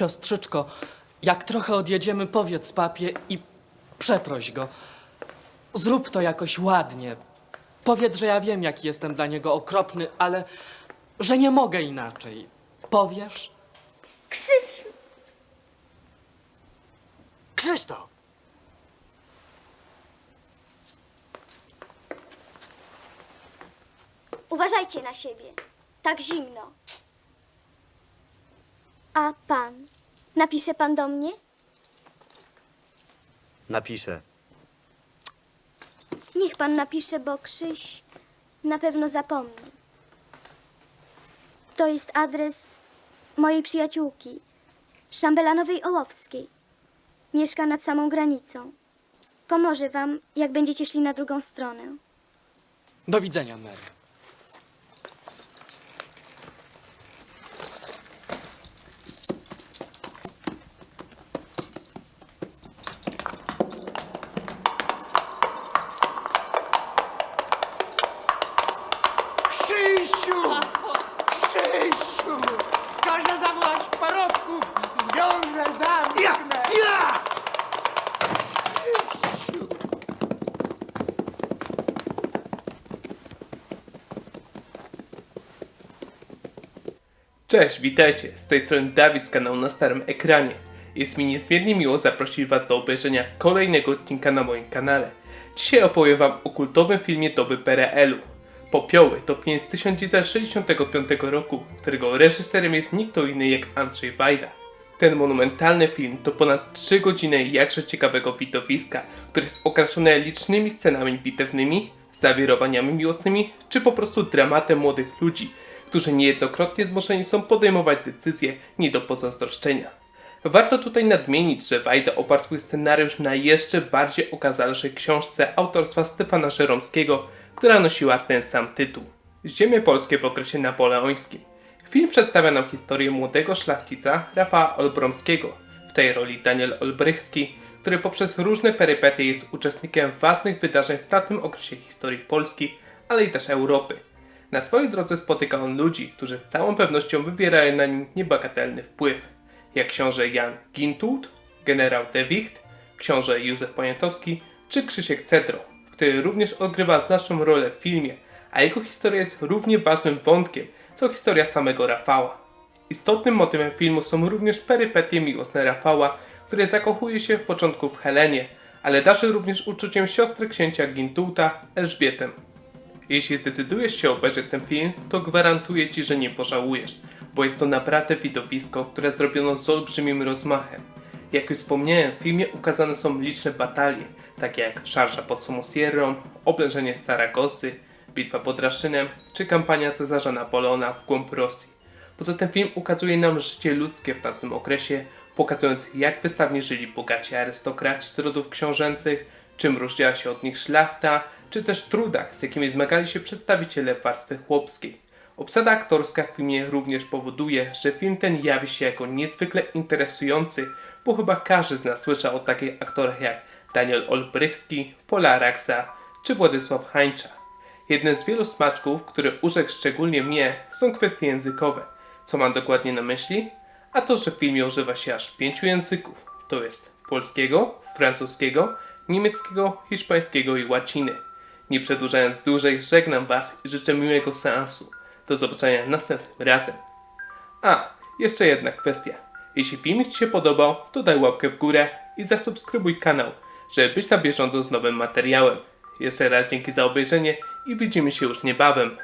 Siostrzyczko, jak trochę odjedziemy, powiedz papie i przeproś go. Zrób to jakoś ładnie. Powiedz, że ja wiem, jaki jestem dla niego okropny, ale że nie mogę inaczej. Powiesz? Krzysiu, Krzysztof! uważajcie na siebie. Tak zimno. A pan? Napisze pan do mnie? Napiszę. Niech pan napisze, bo Krzyś na pewno zapomni. To jest adres mojej przyjaciółki, Szambelanowej Ołowskiej. Mieszka nad samą granicą. Pomoże wam, jak będziecie szli na drugą stronę. Do widzenia, Mary. Cześć, witajcie. Z tej strony Dawid z kanału na Starym Ekranie. Jest mi niezmiernie miło zaprosić Was do obejrzenia kolejnego odcinka na moim kanale. Dzisiaj opowiem Wam o kultowym filmie doby PRL-u. Popioły to film z 1965 roku, którego reżyserem jest nikt inny jak Andrzej Wajda. Ten monumentalny film to ponad 3 godziny jakże ciekawego widowiska, które jest okraszone licznymi scenami bitewnymi, zawirowaniami miłosnymi, czy po prostu dramatem młodych ludzi, którzy niejednokrotnie zmuszeni są podejmować decyzje nie do pozazdroszczenia. Warto tutaj nadmienić, że Wajda oparł swój scenariusz na jeszcze bardziej okazalszej książce autorstwa Stefana Żeromskiego, która nosiła ten sam tytuł. Ziemie polskie w okresie napoleońskim. Film przedstawia nam historię młodego szlachcica Rafała Olbromskiego, w tej roli Daniel Olbrychski, który poprzez różne perypetie jest uczestnikiem ważnych wydarzeń w tamtym okresie historii Polski, ale i też Europy. Na swojej drodze spotyka on ludzi, którzy z całą pewnością wywierają na nim niebagatelny wpływ, jak książę Jan Gintult, generał De Wicht, książę Józef Poniatowski czy Krzysiek Cedro, który również odgrywa znaczną rolę w filmie, a jego historia jest równie ważnym wątkiem, co historia samego Rafała. Istotnym motywem filmu są również perypetie miłosne Rafała, który zakochuje się w początku w Helenie, ale darzy również uczuciem siostry księcia Gintulta, Elżbietę. Jeśli zdecydujesz się obejrzeć ten film, to gwarantuję Ci, że nie pożałujesz, bo jest to naprawdę widowisko, które zrobiono z olbrzymim rozmachem. Jak już wspomniałem, w filmie ukazane są liczne batalie, takie jak szarża pod Somosierrą, oblężenie Saragosy, bitwa pod Raszynem czy kampania Cezarza Napoleona w głąb Rosji. Poza tym film ukazuje nam życie ludzkie w tamtym okresie, pokazując jak wystawnie żyli bogaci arystokraci z rodów książęcych, czym różniła się od nich szlachta, czy też trudach, z jakimi zmagali się przedstawiciele warstwy chłopskiej. Obsada aktorska w filmie również powoduje, że film ten jawi się jako niezwykle interesujący, bo chyba każdy z nas słyszał o takich aktorach jak Daniel Olbrychski, Pola Raksa czy Władysław Hańcza. Jednym z wielu smaczków, które urzekł szczególnie mnie, są kwestie językowe. Co mam dokładnie na myśli? A to, że w filmie używa się aż pięciu języków. To jest polskiego, francuskiego, niemieckiego, hiszpańskiego i łaciny. Nie przedłużając dłużej, żegnam Was i życzę miłego seansu. Do zobaczenia następnym razem. A, jeszcze jedna kwestia. Jeśli filmik Ci się podobał, to daj łapkę w górę i zasubskrybuj kanał, żeby być na bieżąco z nowym materiałem. Jeszcze raz dzięki za obejrzenie i widzimy się już niebawem.